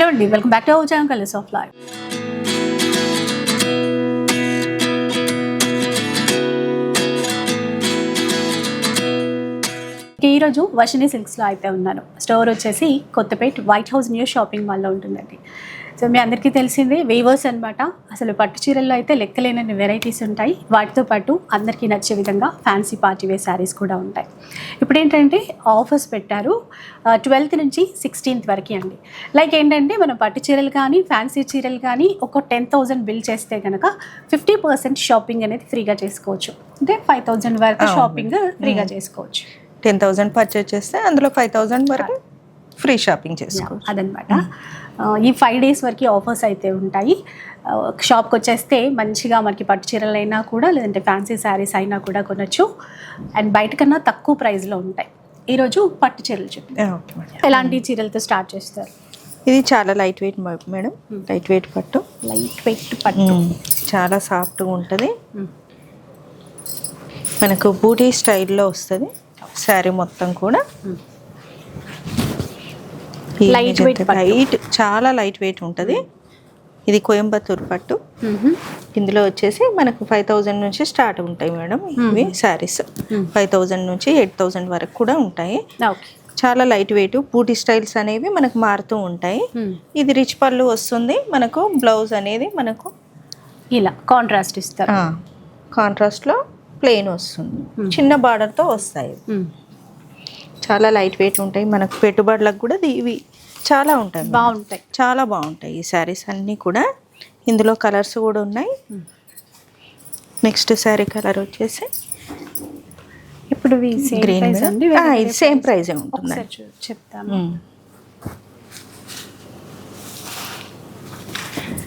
Hello అండి welcome back to our channel colours of life ఈరోజు వర్షిని సిల్క్స్లో అయితే ఉన్నాను. స్టోర్ వచ్చేసి Kothapeta white house new shopping మాల్లో ఉంటుందండి. సో మీ అందరికీ తెలిసిందే వేవర్స్ అన్నమాట. అసలు పట్టు చీరల్లో అయితే లెక్కలేనన్ని వెరైటీస్ ఉంటాయి. వాటితో పాటు అందరికీ నచ్చే విధంగా ఫ్యాన్సీ పార్టీ వేర్ శారీస్ కూడా ఉంటాయి. ఇప్పుడు ఏంటంటే ఆఫర్స్ పెట్టారు ట్వెల్త్ నుంచి సిక్స్టీన్త్ వరకు అండి. లైక్ ఏంటంటే మనం పట్టు చీరలు కానీ ఫ్యాన్సీ చీరలు కానీ ఒక టెన్ థౌజండ్ బిల్ చేస్తే కనుక ఫిఫ్టీ పర్సెంట్ షాపింగ్ అనేది ఫ్రీగా చేసుకోవచ్చు. అంటే ఫైవ్ థౌజండ్ వరకు. షాపింగ్ ఫ్రీగా చేసుకోవచ్చు. టెన్ థౌజండ్ పర్చేజ్ చేస్తే అందులో ఫైవ్ థౌజండ్ వరకు ఫ్రీ షాపింగ్ చేసుకోవచ్చు. అదనమాట ఈ ఫైవ్ డేస్ వరకు ఆఫర్స్ అయితే ఉంటాయి. షాప్కి వచ్చేస్తే మంచిగా మనకి పట్టు చీరలు అయినా కూడా లేదంటే ఫ్యాన్సీ శారీస్ అయినా కూడా కొనొచ్చు. అండ్ బయట కన్నా తక్కువ ప్రైస్లో ఉంటాయి. ఈరోజు పట్టు చీరలు మేడం. ఎలాంటి చీరలతో స్టార్ట్ చేస్తారు? ఇది చాలా light weight madam. Light weight పట్టు. లైట్ వెయిట్ పట్టు. చాలా సాఫ్ట్గా ఉంటుంది. మ్మ్. మనకు బూటీ స్టైల్లో వస్తుంది. శారీ మొత్తం కూడా. అంతా పట్టు. లైట్ చాలా లైట్ వెయిట్ ఉంటుంది ఇది కోయంబత్తూర్ పట్టు. ఇందులో వచ్చేసి మనకు ఫైవ్ థౌజండ్ నుంచి స్టార్ట్ ఉంటాయి మేడం ఇవి శారీస్. ఫైవ్ థౌజండ్ నుంచి ఎయిట్ థౌజండ్ వరకు కూడా ఉంటాయి చాలా లైట్ వెయిట్ బూటీ స్టైల్స్ అనేవి మనకు మారుతూ ఉంటాయి. ఇది రిచ్ పళ్ళు వస్తుంది మనకు బ్లౌజ్ అనేది మనకు ఇలా కాంట్రాస్ట్ ఇస్తారు కాంట్రాస్ట్లో ప్లెయిన్ వస్తుంది. చిన్న బార్డర్తో వస్తాయి. చాలా లైట్ వెయిట్ ఉంటాయి మనకు పెట్టుబడులకు కూడా ఇవి చాలా ఉంటాయి. బాగుంటాయి. చాలా బాగుంటాయి ఈ శారీస్ అన్నీ కూడా. ఇందులో కలర్స్ కూడా ఉన్నాయి. నెక్స్ట్ శారీ కలర్ వచ్చేసి ఇప్పుడు గ్రీన్ ఇది సేమ్? ప్రైజే ఉంటుంది చెప్తాను.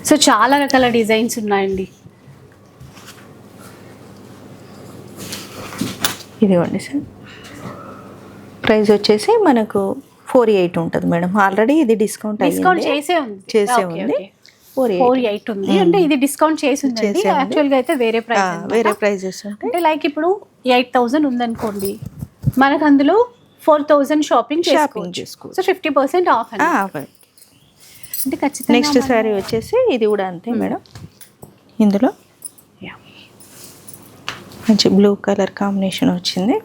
సో చాలా రకాల డిజైన్స్ ఉన్నాయండి. ఇదిగోండి సార్. ప్రైస్ వచ్చేసి మనకు ఫోర్ ఎయిట్ ఉంటుంది మేడం. ఆల్రెడీ ఇది డిస్కౌంట్ డిస్కౌంట్ చేసే ఉంది. చేసే ఉంది. Four eight. ఉంది. అంటే ఇది డిస్కౌంట్ చేసి ఉంది. యాక్చువల్గా అయితే వేరే ప్రైస్ వేరే ప్రైజెస్ అంటే లైక్ ఇప్పుడు ఎయిట్ థౌసండ్ ఉందనుకోండి మనకు అందులో ఫోర్ థౌసండ్ షాపింగ్ చేసుకోవచ్చు. చేసుకోవచ్చు. సో ఫిఫ్టీ పర్సెంట్ ఆఫ్ అంటే ఖచ్చితంగా నెక్స్ట్ శారీ వచ్చేసి ఇది కూడా అంతే మేడం. ఇందులో. మంచి బ్లూ కలర్ కాంబినేషన్ వచ్చింది.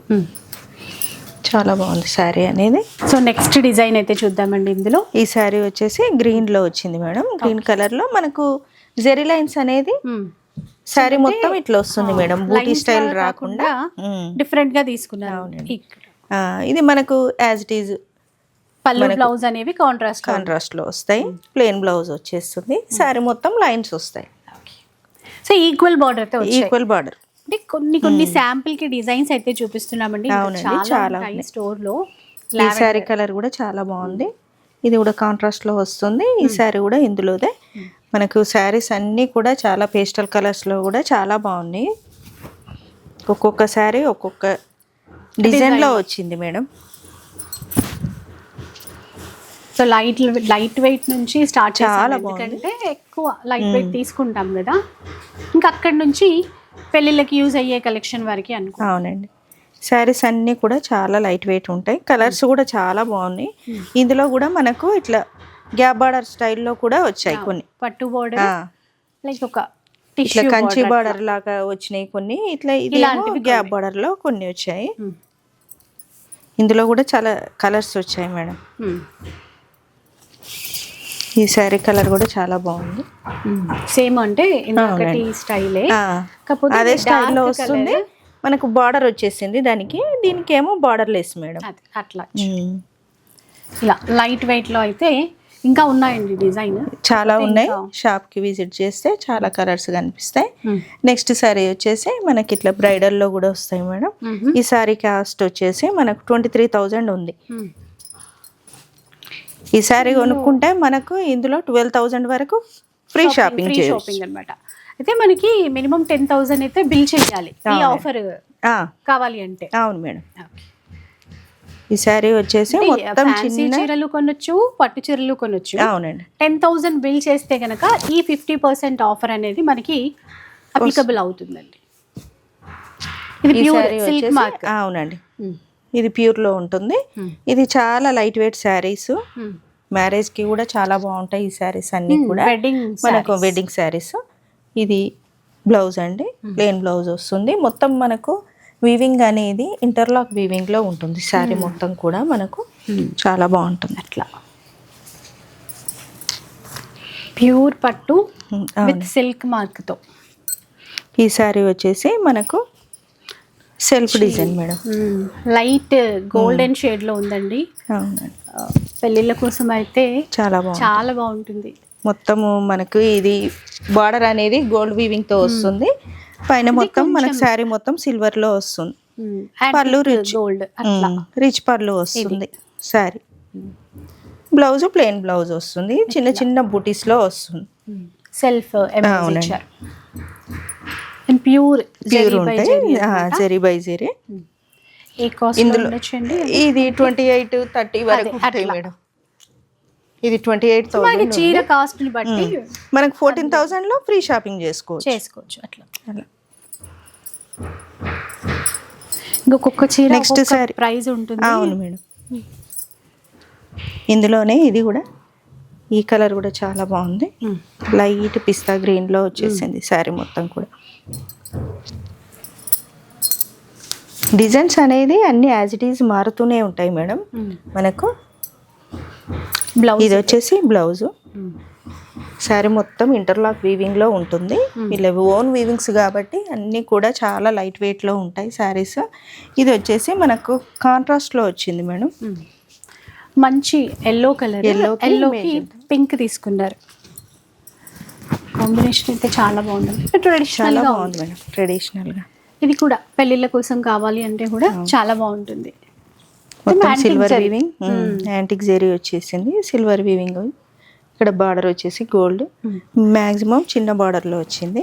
చాలా బాగుంది శారీ అనేది. సో నెక్స్ట్ డిజైన్ అయితే చూద్దామండి ఇందులో. ఈ శారీ వచ్చేసి గ్రీన్లో వచ్చింది మేడం. గ్రీన్ కలర్లో మనకు జెరీ లైన్స్ అనేది Hmm. శారీ మొత్తం ఇట్లా వస్తుంది మేడం. బూటీ స్టైల్ రాకుండా. డిఫరెంట్గా తీసుకున్నారు. ఇది మనకు యాజ్ ఇట్ ఈజ్ పళ్ళు బ్లౌజ్ అనేవి కాంట్రాస్ట్ కాంట్రాస్ట్లో వస్తాయి. ప్లెయిన్ బ్లౌజ్ వచ్చేస్తుంది. శారీ మొత్తం లైన్స్ వస్తాయి. So equal border equal border అంటే కొన్ని కొన్ని శాంపిల్కి డిజైన్స్ అయితే చూపిస్తున్నామండి. చాలా. స్టోర్లో ఈ శారీ కలర్ కూడా చాలా బాగుంది. ఇది కూడా కాంట్రాస్ట్లో వస్తుంది. ఈ శారీ కూడా ఇందులోదే. మనకు శారీస్ అన్నీ కూడా చాలా పేస్టల్ కలర్స్లో కూడా చాలా బాగున్నాయి. ఒక్కొక్క శారీ ఒక్కొక్క డిజైన్. లో వచ్చింది madam. So light light weight నుంచి స్టార్ట్ బాగుంది. ఎందుకంటే ఎక్కువ లైట్ వెయిట్ తీసుకుంటాం కదా. ఇంకా అక్కడ నుంచి పెళ్ళిళ్ళకి యూజ్ అయ్యే కలెక్షన్ వరకు అనుకో. అవునండి. శారీస్ అన్నీ కూడా చాలా లైట్ వెయిట్ ఉంటాయి. కలర్స్ కూడా చాలా బాగున్నాయి. ఇందులో కూడా మనకు ఇట్లా గ్యాప్ బార్డర్ స్టైల్లో కూడా వచ్చాయి కొన్ని. పట్టు బోర్డర్ లైక్ ఒక ఇట్లా కంచి బార్డర్ లాగా వచ్చినాయి కొన్ని. ఇట్లా ఇది ఇలాంటివి గ్యాప్ బార్డర్లో కొన్ని వచ్చాయి. ఇందులో కూడా చాలా కలర్స్ వచ్చాయి మేడం. ఈ శారీ కలర్ కూడా చాలా బాగుంది. సేమ్ అంటే. స్టైలే అదే స్టైల్లో వస్తుంది. మనకు బార్డర్ వచ్చేసింది. దానికి దీనికి ఏమో బార్డర్ లెస్ మేడం అట్లా. ఇలా లైట్ వెయిట్లో అయితే ఇంకా ఉన్నాయండి డిజైన్ చాలా ఉన్నాయి? షాప్కి విజిట్ చేస్తే చాలా కలర్స్ కనిపిస్తాయి. నెక్స్ట్ సారీ వచ్చేసి మనకి ఇట్లా బ్రైడల్లో కూడా వస్తాయి మేడం. ఈ సారీ కాస్ట్ వచ్చేసి మనకు ట్వంటీ త్రీ థౌజండ్ ఉంది ఈ సారీ కొనుక్కుంటే మనకు ఇందులో ట్వెల్వ్ థౌజండ్ వరకు ఫ్రీ షాపింగ్ ఫ్రీ షాపింగ్ అన్నమాట. అయితే మనకి మినిమం టెన్ థౌసండ్ అయితే బిల్ చేయాలి. ఈ. ఆఫర్ కావాలి అంటే. అవును మేడం. ఈ సారీ వచ్చేసి మొత్తం చిన్న చీరలు కొనొచ్చు పట్టు చీరలు కొనొచ్చు. అవునండి. టెన్ థౌసండ్ బిల్ చేస్తే గనక ఈ ఫిఫ్టీ పర్సెంట్ ఆఫర్ అనేది మనకి అప్లికబుల్ అవుతుందండి. ఇది ప్యూర్ సిల్క్ మార్క్ అవునండి. ఇది ప్యూర్లో ఉంటుంది ఇది చాలా లైట్ వెయిట్ శారీస్ మ్యారేజ్కి కూడా చాలా బాగుంటాయి ఈ శారీస్ అన్నీ కూడా. మనకు వెడ్డింగ్ శారీస్ ఇది బ్లౌజ్ అండి. ప్లెయిన్ బ్లౌజ్ వస్తుంది. మొత్తం మనకు వీవింగ్ అనేది ఇంటర్లాక్ వీవింగ్లో ఉంటుంది. శారీ మొత్తం కూడా మనకు చాలా బాగుంటుంది అట్లా. ప్యూర్ పట్టు విత్. సిల్క్ మార్క్తో. ఈ శారీ వచ్చేసి మనకు self design madam light golden షేడ్లో ఉందండి. పెళ్ళిళ్ళ కోసం అయితే చాలా చాలా బాగుంటుంది. మొత్తము మనకు ఇది బార్డర్ అనేది గోల్డ్ వీవింగ్తో వస్తుంది. పైన మొత్తం మనకు శారీ మొత్తం సిల్వర్లో వస్తుంది. పళ్ళు రిచ్ గోల్డ్ రిచ్ పళ్ళు వస్తుంది శారీ. బ్లౌజ్ ప్లెయిన్ బ్లౌజ్ వస్తుంది. చిన్న చిన్న బూటీస్లో వస్తుంది. సెల్ఫ్ అవునండి. అండ్ ప్యూర్ ప్యూర్ ఉంటాయి. Zari by zari a cost ఇందులో ఇది ట్వంటీ ఎయిట్ థర్టీ వరకు ఉంటాయి. మేడం. ఇది ట్వంటీ ఎయిట్ థౌసండ్ చీర కాస్ట్ బట్టి మనకు ఫోర్టీన్ థౌసండ్లో ఫ్రీ షాపింగ్ చేసుకోవచ్చు. చేసుకోవచ్చు అట్లా. అలా. ఇంకొక చీర Next saree. ప్రైస్ ఉంటుంది. అవును మేడం. ఇందులోనే ఇది కూడా ఈ కలర్ కూడా చాలా బాగుంది. లైట్ పిస్తా గ్రీన్లో వచ్చేసింది శారీ మొత్తం కూడా. డిజైన్స్ అనేది అన్ని యాజ్ ఇట్ ఈజ్ మారుతూనే ఉంటాయి మేడం. మనకు బ్లౌజ్. ఇది వచ్చేసి బ్లౌజ్. శారీ మొత్తం ఇంటర్లాక్ వీవింగ్లో ఉంటుంది. వీళ్ళ ఓన్ వీవింగ్స్ కాబట్టి అన్నీ కూడా చాలా లైట్ వెయిట్లో ఉంటాయి శారీస్ ఇది వచ్చేసి మనకు కాంట్రాస్ట్లో వచ్చింది మేడం. మంచి ఎల్లో కలర్కి ఎల్లోకి పింక్ తీసుకున్నారు. కాంబినేషన్ అయితే చాలా బాగుంది. ట్రెడిషనల్ బాగుంది మేడం ట్రెడిషనల్గా. ఇది కూడా పెళ్ళిళ్ళ కోసం కావాలి అంటే కూడా చాలా బాగుంటుంది. మొత్తం సిల్వర్. వీవింగ్ యాంటిక్ జెరీ వచ్చేసింది సిల్వర్ వీవింగ్ ఇక్కడ బార్డర్ వచ్చేసి గోల్డ్ మాక్సిమం చిన్న బార్డర్లో వచ్చింది.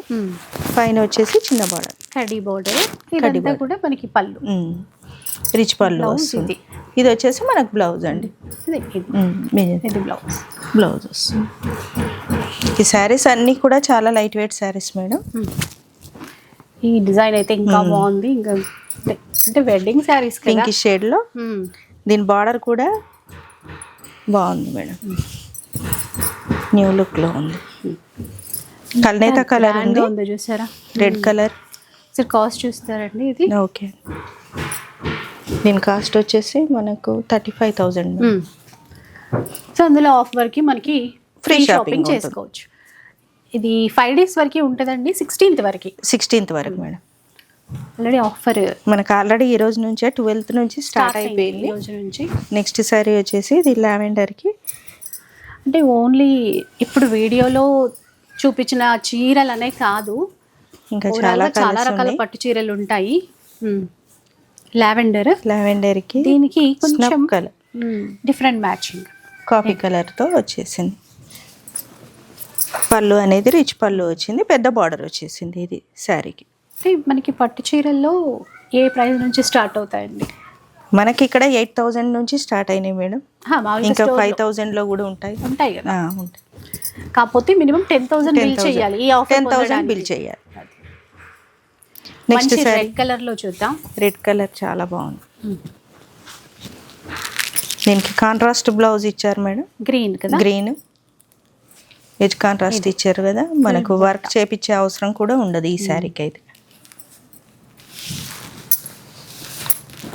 పైన వచ్చేసి చిన్న బార్డర్ కడీ బోర్డర్ ఇదంతా కూడా మనకి పళ్ళు. రిచ్ పళ్ళు వస్తుంది. ఇది. వచ్చేసి మనకు బ్లౌజ్ అండి. ఇది. బ్లౌజ్ బ్లౌజ్ వస్తుంది. ఈ శారీస్ అన్నీ కూడా చాలా లైట్ వెయిట్ శారీస్ మేడం ఈ డిజైన్ అయితే ఇంకా బాగుంది. ఇంకా అంటే- వెడ్డింగ్ శారీస్ పింక్ షేడ్లో. మ్మ్. దీని బార్డర్ కూడా బాగుంది మేడం న్యూ లుక్లో ఉంది. కల్నేత కలర్ Grand ఉంది. చూసారా? రెడ్ కలర్ సార్ కాస్ట్ చూస్తారండి ఇది? ఓకే దీని కాస్ట్ వచ్చేసి మనకు థర్టీ ఫైవ్ థౌజండ్ సో అందులో ఆఫర్కి మనకి ఫ్రీ షాపింగ్. చేసుకోవచ్చు. ఇది ఫైవ్ డేస్ వరకు ఉంటుందండి సిక్స్టీన్త్ వరకు. సిక్స్టీన్త్ వరకు మేడం. ఆల్రెడీ ఆఫర్ మనకు ఆల్రెడీ ఈ రోజు నుంచే ట్వెల్త్ నుంచి స్టార్ట్ అయిపోయింది. రోజు నుంచి. నెక్స్ట్ సారీ వచ్చేసి ఇది లావెండర్కి. అంటే ఓన్లీ ఇప్పుడు వీడియోలో చూపించిన చీరలు అనే కాదు. ఇంకా చాలా చాలా రకాల పట్టు చీరలు ఉంటాయి. లావెండర్ లావెండర్కి దీనికి కొంచెం కలర్ డిఫరెంట్ మ్యాచింగ్ కాఫీ కలర్తో వచ్చేసింది. పళ్ళు అనేది రిచ్ పళ్ళు వచ్చింది పెద్ద బార్డర్ వచ్చేసింది ఇది శారీకి. మనకి పట్టు చీరల్లో ఏ ప్రైస్ నుంచి స్టార్ట్ అవుతాయండి? మనకి ఇక్కడ ఎయిట్ థౌజండ్ నుంచి స్టార్ట్ అయినాయి మేడం. ఇంకా ఫైవ్లో. థౌజండ్లో కూడా ఉంటాయి. ఉంటాయి కదా? ఉంటాయి. కాకపోతే మినిమం టెన్ థౌసండ్ బిల్ 10,000. చేయాలి. ఈ ఆఫర్ టెన్ థౌసండ్ బిల్ చేయాలి. నెక్స్ట్ రెడ్ కలర్లో చూద్దాం. రెడ్ కలర్ చాలా బాగుంది. దీనికి కాంట్రాస్ట్ బ్లౌజ్ ఇచ్చారు మేడం. గ్రీన్ కదా? గ్రీన్ ఎజ్ కాంట్రాస్ట్ ఇచ్చారు కదా మనకు వర్క్ చేపించే అవసరం కూడా ఉండదు ఈ శారీకి అయితే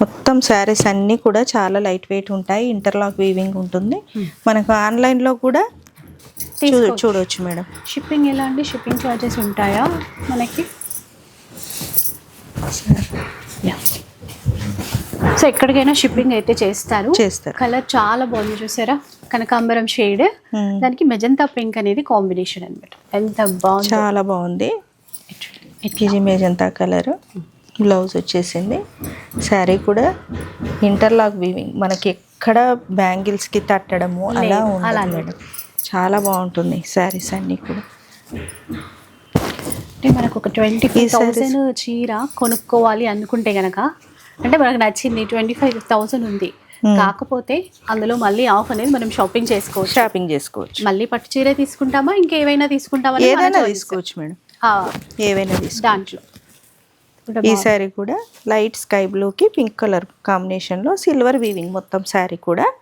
మొత్తం శారీస్ అన్నీ కూడా చాలా లైట్ వెయిట్ ఉంటాయి ఇంటర్లాక్ వీవింగ్ ఉంటుంది. మనకు ఆన్లైన్లో కూడా. చూడవచ్చు మేడం. షిప్పింగ్ ఎలా అండి? షిప్పింగ్ చార్జెస్ ఉంటాయా మనకి? సో ఎక్కడికైనా షిప్పింగ్ అయితే చేస్తారు. చేస్తారు. కలర్ చాలా బాగుంది చూసారా? కనకాంబరం షేడ్ Hmm. దానికి మెజంతా పింక్ అనేది కాంబినేషన్ అన్నమాట. ఎంత బాగుంది. చాలా బాగుంది. ఇది మేజంతా కలర్ బ్లౌజ్ వచ్చేసింది. శారీ కూడా ఇంటర్లాక్ వీవింగ్ మనకి ఎక్కడ బ్యాంగిల్స్కి తట్టడము అలా అలా చాలా బాగుంటుంది శారీస్ అన్నీ కూడా. అంటే మనకు ఒక ట్వంటీ ఫైవ్ థౌసండ్ చీర కొనుక్కోవాలి అనుకుంటే గనక అంటే మనకు నచ్చింది ట్వంటీ ఫైవ్ థౌసండ్ ఉంది. కాకపోతే అందులో మళ్ళీ ఆఫ్ అనేది మనం షాపింగ్ చేసుకోవచ్చు. షాపింగ్ చేసుకోవచ్చు. మళ్ళీ పట్టు చీర తీసుకుంటామా? ఇంకేమైనా తీసుకుంటామా? ఏదైనా. తీసుకోవచ్చు మేడం. ఏవైనా దాంట్లో. ఈ. శారీ కూడా లైట్ స్కై బ్లూకి పింక్ కలర్ కాంబినేషన్లో సిల్వర్ వీవింగ్ మొత్తం శారీ కూడా.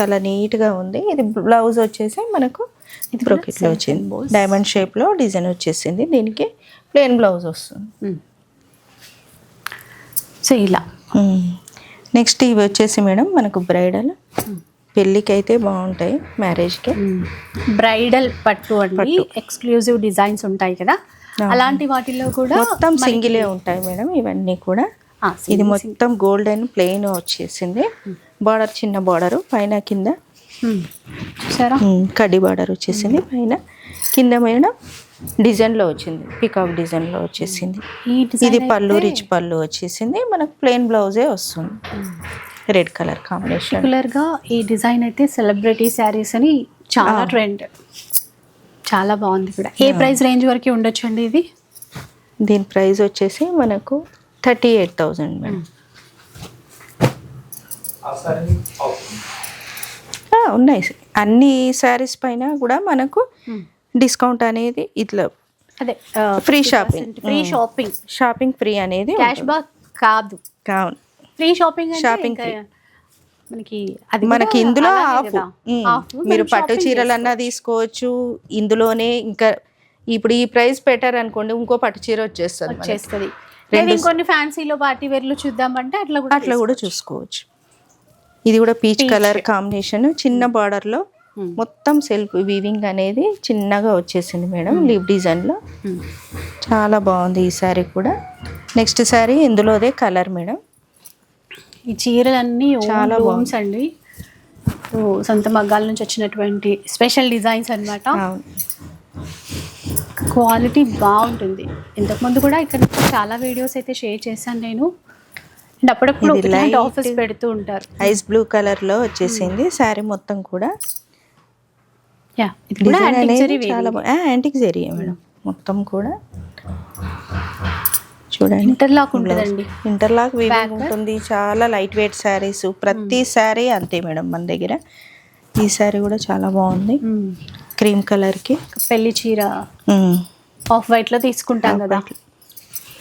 చాలా నీట్గా ఉంది. ఇది బ్లౌజ్ వచ్చేసి మనకు ఇది బ్రోకెట్లో వచ్చింది. డైమండ్ షేప్లో డిజైన్ వచ్చేసింది. దీనికి ప్లెయిన్ బ్లౌజ్ వస్తుంది. సో ఇలా. నెక్స్ట్ ఇవి వచ్చేసి మేడం మనకు బ్రైడల్. పెళ్ళికి అయితే బాగుంటాయి మ్యారేజ్కి. బ్రైడల్ పట్టు అండి. పట్టు. ఎక్స్క్లూజివ్ డిజైన్స్ ఉంటాయి కదా. అలాంటి వాటిల్లో కూడా మొత్తం సింగిలే ఉంటాయి మేడం ఇవన్నీ కూడా. ఇది మొత్తం గోల్డెన్ ప్లెయిన్ వచ్చేసింది. బార్డర్ చిన్న బార్డర్ పైన కింద. చూసారా? కడ్డీ బార్డర్ వచ్చేసింది పైన. కింద మేడం డిజైన్లో వచ్చింది పికాక్ డిజైన్లో వచ్చేసింది. ఇది పళ్ళు రిచ్ పళ్ళు వచ్చేసింది. మనకు ప్లెయిన్ బ్లౌజే వస్తుంది. రెడ్ కలర్ కాంబినేషన్ పర్టికులర్గా ఈ డిజైన్ అయితే సెలబ్రిటీ శారీస్ అని చాలా. ట్రెండ్ చాలా బాగుంది కూడా. ఏ ప్రైస్ రేంజ్ వరకు ఉండొచ్చు అండి ఇది? దీని ప్రైస్ వచ్చేసి మనకు థర్టీ ఎయిట్ థౌజండ్ మేడం ఆ, ఉన్నాయి. అన్ని శారీస్ పైన కూడా మనకు డిస్కౌంట్ అనేది ఇట్లా అదే Free shopping. Free. Shopping shopping free అనేది క్యాష్ బ్యాక్ కాదు కావును ఫ్రీ షాపింగ్ free. మనకి అది మనకి ఇందులో ఆఫ్ మీరు పట్టు చీరలన్నా తీసుకోవచ్చు ఇందులోనే ఇంకా ఇప్పుడు ఈ ప్రైస్ పెట్టారు అనుకోండి ఇంకో పట్టు చీర వచ్చేస్తుంది. వచ్చేస్తుంది ఇంకొన్ని ఫ్యాన్సీలో పార్టీ వేర్లు చూద్దామంటే అట్లా కూడా అట్లా కూడా చూసుకోవచ్చు ఇది కూడా పీచ్. కలర్ కాంబినేషన్ చిన్న border లో Hmm. మొత్తం సెల్ఫ్ వీవింగ్ అనేది చిన్నగా వచ్చేసింది మేడం లీవ్ డిజైన్లో. ఉమ్. చాలా బాగుంది ఈ సారీ కూడా. నెక్స్ట్ సారీ ఇందులోదే కలర్ మేడం. ఈ చీరలన్నీ చాలా బాగుంది. అండి. సొంత మగ్గాల నుంచి వచ్చినటువంటి స్పెషల్ డిజైన్స్ అన్నమాట. అవును. క్వాలిటీ బాగుంటుంది. ఇంతకుముందు కూడా ఇక్కడ చాలా వీడియోస్ అయితే షేర్ చేశాను నేను. అండ్ అప్పుడప్పుడు ఆఫర్స్ పెడుతూ ఉంటారు. ఐస్ బ్లూ కలర్లో వచ్చేసింది సారీ మొత్తం కూడా. యా ఇది కూడా చాలా యాంటిక్ జరీ మేడం. మొత్తం కూడా. చూడండి. ఇంటర్లాక్ ఉంటుందండి. Interlock weaving. ఉంటుంది. చాలా లైట్ వెయిట్ శారీస్ ప్రతి శారీ అంతే మేడం మన దగ్గర. ఈ శారీ కూడా చాలా బాగుంది. క్రీమ్ కలర్కి. పెళ్ళి చీర. ఆఫ్ వైట్లో తీసుకుంటాం కదా.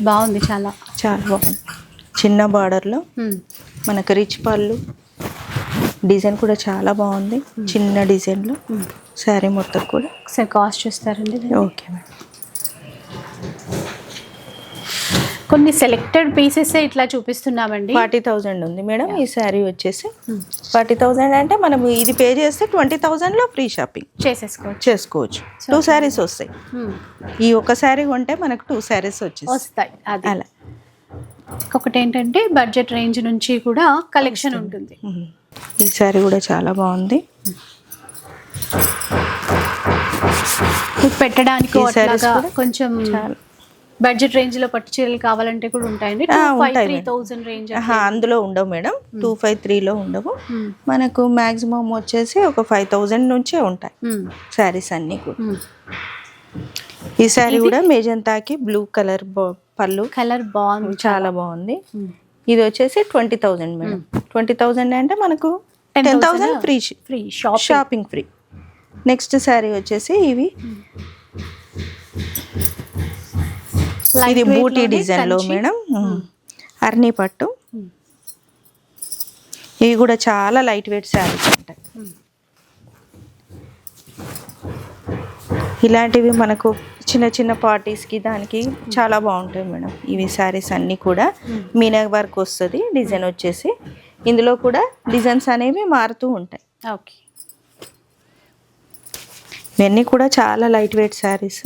బాగుంది చాలా. చాలా బాగుంది. చిన్న border లో మ్మ్. మనకు రిచ్ పళ్ళు డిజైన్ కూడా చాలా బాగుంది. చిన్న డిజైన్లో మ్మ్. శారీ మొత్తం కూడా. ఒకసారి కాస్ట్ చూస్తారండి? Okay madam. కొన్ని సెలెక్టెడ్ పీసెస్ ఇట్లా చూపిస్తున్నామండి. ఫార్టీ థౌజండ్ ఉంది మేడం. ఈ శారీ వచ్చేసి ఫార్టీ థౌజండ్ అంటే మనం ఇది పే చేస్తే ట్వంటీ థౌజండ్లో ఫ్రీ షాపింగ్. చేసేసుకోవచ్చు. చేసుకోవచ్చు. టూ శారీస్ వస్తాయి. మ్మ్. ఈ ఒక శారీ కొంటే మనకు టూ శారీస్ వచ్చేస్తాయి. వస్తాయి. అలా. ఒకటి ఏంటంటే బడ్జెట్ రేంజ్ నుంచి కూడా కలెక్షన్ ఉంటుంది. ఈ శారీ కూడా చాలా బాగుంది. పెట్టడానికి కొంచెం బడ్జెట్ రేంజ్లో పట్టు చీరలు కావాలంటే కూడా ఉంటాయండి. త్రీ. థౌసండ్ రేంజ్ అందులో ఉండవు మేడం. టూ ఫైవ్ త్రీలో ఉండవు. మనకు మ్యాక్సిమం వచ్చేసి ఒక ఫైవ్ థౌజండ్ నుంచే ఉంటాయి శారీస్ అన్నీ కూడా. ఈ శారీ కూడా మేజంతాకి బ్లూ కలర్ పళ్ళు. కలర్ బాగుంది చాలా బాగుంది. ఇది వచ్చేసి twenty thousand madam. Twenty thousand అంటే మనకు 10,000 ten thousand free free shop shopping free next sari వచ్చేసి ఇవి. ఇది బూటీ డిజైన్లో మేడం. అర్నీ పట్టు. ఇవి కూడా చాలా లైట్ వెయిట్ శారీస్ ఉంటాయి. ఇలాంటివి మనకు చిన్న చిన్న పార్టీస్కి దానికి చాలా బాగుంటాయి మేడం. ఇవి శారీస్ అన్నీ కూడా మీనా వర్క్ వస్తుంది డిజైన్ వచ్చేసి. ఇందులో కూడా డిజైన్స్ అనేవి మారుతూ ఉంటాయి. ఓకే. ఇవన్నీ కూడా చాలా లైట్ వెయిట్ శారీస్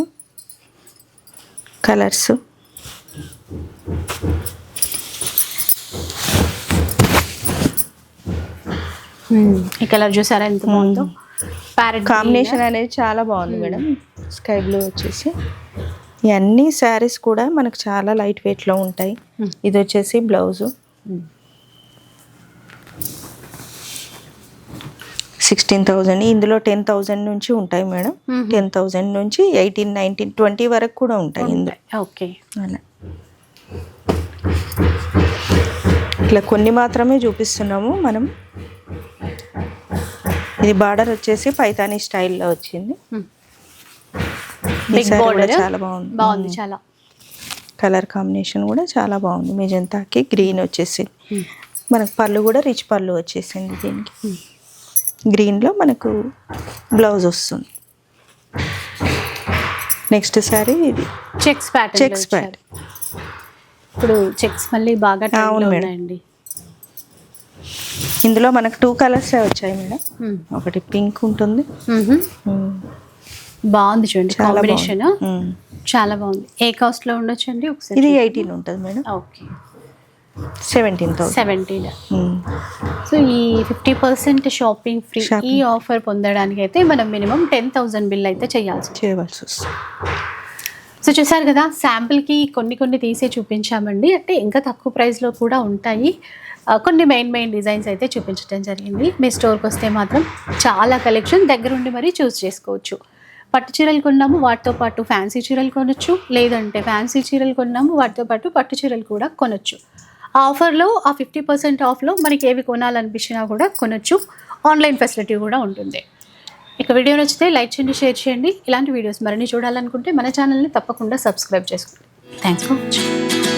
కలర్స్ ఈ కలర్ చూసారా ఎంత బాగుందో? కాంబినేషన్ అనేది చాలా బాగుంది మేడం. స్కై బ్లూ వచ్చేసి. ఇవన్నీ శారీస్ కూడా మనకు చాలా లైట్ వెయిట్లో ఉంటాయి. Hmm. ఇది వచ్చేసి బ్లౌజు. Sixteen thousand. ఇందులో టెన్ థౌజండ్ నుంచి ఉంటాయి మేడం. Mhm. టెన్ థౌజండ్ నుంచి ఎయిటీన్ నైన్టీన్ ట్వంటీ వరకు కూడా ఉంటాయి ఇందులో. ఓకే అలా. ఇట్లా కొన్ని మాత్రమే చూపిస్తున్నాము మనం. ఇది బార్డర్ వచ్చేసి పైతానీ స్టైల్లో వచ్చింది. బిగ్ బోర్డర్ చాలా బాగుంది. బాగుంది చాలా. కలర్ కాంబినేషన్ కూడా చాలా బాగుంది. మెజంతాకి గ్రీన్ వచ్చేసింది. మనకు పళ్ళు కూడా రిచ్ పళ్ళు వచ్చేసింది దీనికి. గ్రీన్లో మనకు బ్లౌజ్ వస్తుంది. నెక్స్ట్ శారీ ఇది. చెక్స్ ప్యాటర్న్ చెక్స్ ప్యాట్ ఇప్పుడు చెక్స్ మళ్ళీ బాగా అవును మేడం. ఇందులో మనకు టూ కలర్సే వచ్చాయి మేడం. ఒకటి పింక్ ఉంటుంది. బాగుంది చూడండి కాంబినేషన్. చాలా బాగుంది. ఏ కాస్ట్లో ఉండొచ్చు అండి ఒకసారి ఇది ఎయిటీన్ ఉంటుంది madam. Okay. Seventeen seventeen so ఈ ఫిఫ్టీ పర్సెంట్ షాపింగ్ ఫ్రీ. ఈ ఆఫర్ పొందడానికి అయితే మనం మినిమం టెన్ థౌసండ్ బిల్ అయితే చేయాల్సి. చేయవలసి వస్తుంది. సో చూసారు కదా శాంపిల్కి కొన్ని కొన్ని తీసే చూపించామండి. అంటే ఇంకా తక్కువ ప్రైస్లో కూడా ఉంటాయి. కొన్ని మెయిన్ మెయిన్ డిజైన్స్ అయితే చూపించడం జరిగింది. మీ స్టోర్కి వస్తే మాత్రం చాలా కలెక్షన్ దగ్గరుండి మరీ చూస్ చేసుకోవచ్చు. పట్టు చీరలు కొన్నాము వాటితో పాటు ఫ్యాన్సీ చీరలు కొనొచ్చు. లేదంటే ఫ్యాన్సీ చీరలు కొన్నాము వాటితో పాటు పట్టు చీరలు కూడా కొనొచ్చు. ఆ ఆఫర్లో ఆ ఫిఫ్టీ పర్సెంట్ ఆఫ్లో మనకి ఏవి కొనాలనిపించినా కూడా కొనొచ్చు. ఆన్లైన్ ఫెసిలిటీ కూడా ఉంటుంది. ఇక వీడియో నచ్చితే లైక్ చేయండి షేర్ చేయండి. ఇలాంటి వీడియోస్ మరిన్ని చూడాలనుకుంటే మన ఛానల్ని తప్పకుండా సబ్స్క్రైబ్ చేసుకోండి. Thanks for watching.